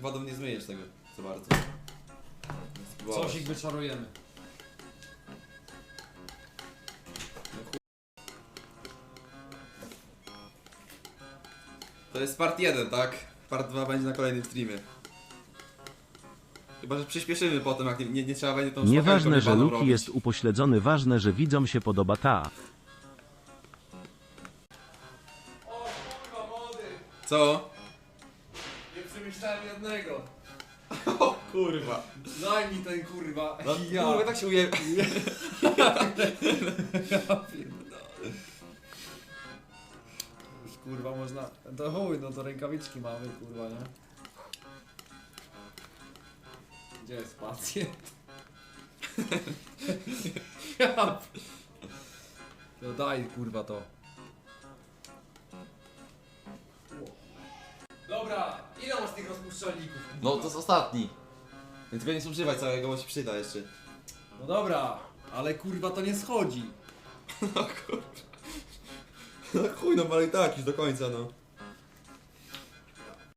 wodą nie zmyjesz tego za bardzo. Coś ich wyczarujemy. To jest part 1, tak? Part 2 będzie na kolejnym streamie. Chyba, że przyspieszymy potem, jak nie, nie, nie trzeba będzie tą Nieważne, że Luki robić. jest upośledzony, ważne, że widzom się podoba ta. O kurwa młody! Co? Nie przemyślałem jednego. O kurwa. Daj mi ten kurwa. No, ja. kurwa, tak się uje... kurwa można. To chuj, no to rękawiczki mamy kurwa, nie? Gdzie jest pacjent? No daj kurwa to. Dobra, ile masz tych rozpuszczalników? No to jest ostatni. Więc go nie zużywać całego, bo się przyda jeszcze. No dobra, ale kurwa to nie schodzi. No kurwa. No chuj, no ale i tak już do końca, no.